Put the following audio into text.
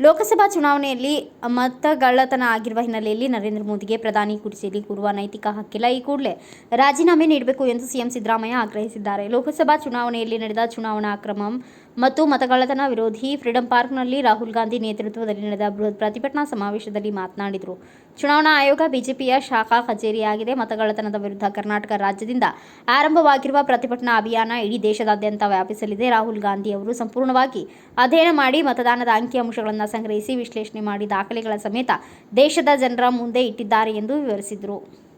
ಲೋಕಸಭಾ ಚುನಾವಣೆಯಲ್ಲಿ ಮತಗಳ್ಳತನ ಆಗಿರುವ ಹಿನ್ನೆಲೆಯಲ್ಲಿ ನರೇಂದ್ರ ಮೋದಿಗೆ ಪ್ರಧಾನಿ ಕುರ್ಚಿಯಲ್ಲಿ ಕೂರುವ ನೈತಿಕ ಹಕ್ಕಿಲ್ಲ. ಈ ಕೂಡಲೇ ರಾಜೀನಾಮೆ ನೀಡಬೇಕು ಎಂದು ಸಿಎಂ ಸಿದ್ದರಾಮಯ್ಯ ಆಗ್ರಹಿಸಿದ್ದಾರೆ. ಲೋಕಸಭಾ ಚುನಾವಣೆಯಲ್ಲಿ ನಡೆದ ಚುನಾವಣಾ ಅಕ್ರಮ ಮತ್ತು ಮತಗಳ್ಳತನ ವಿರೋಧಿ ಫ್ರೀಡಂ ಪಾರ್ಕ್ನಲ್ಲಿ ರಾಹುಲ್ ಗಾಂಧಿ ನೇತೃತ್ವದಲ್ಲಿ ನಡೆದ ಬೃಹತ್ ಪ್ರತಿಭಟನಾ ಸಮಾವೇಶದಲ್ಲಿ ಮಾತನಾಡಿದರು. ಚುನಾವಣಾ ಆಯೋಗ ಬಿಜೆಪಿಯ ಶಾಖಾ ಕಚೇರಿಯಾಗಿದೆ. ಮತಗಳ್ಳತನದ ವಿರುದ್ಧ ಕರ್ನಾಟಕ ರಾಜ್ಯದಿಂದ ಆರಂಭವಾಗಿರುವ ಪ್ರತಿಭಟನಾ ಅಭಿಯಾನ ಇಡೀ ದೇಶದಾದ್ಯಂತ ವ್ಯಾಪಿಸಲಿದೆ. ರಾಹುಲ್ ಗಾಂಧಿ ಅವರು ಸಂಪೂರ್ಣವಾಗಿ ಅಧ್ಯಯನ ಮಾಡಿ ಮತದಾನದ ಅಂಕಿಅಂಶಗಳನ್ನು ಸಂಗ್ರಹಿಸಿ, ವಿಶ್ಲೇಷಣೆ ಮಾಡಿ, ದಾಖಲೆಗಳ ಸಮೇತ ದೇಶದ ಜನರ ಮುಂದೆ ಇಟ್ಟಿದ್ದಾರೆ ಎಂದು ವಿವರಿಸಿದರು.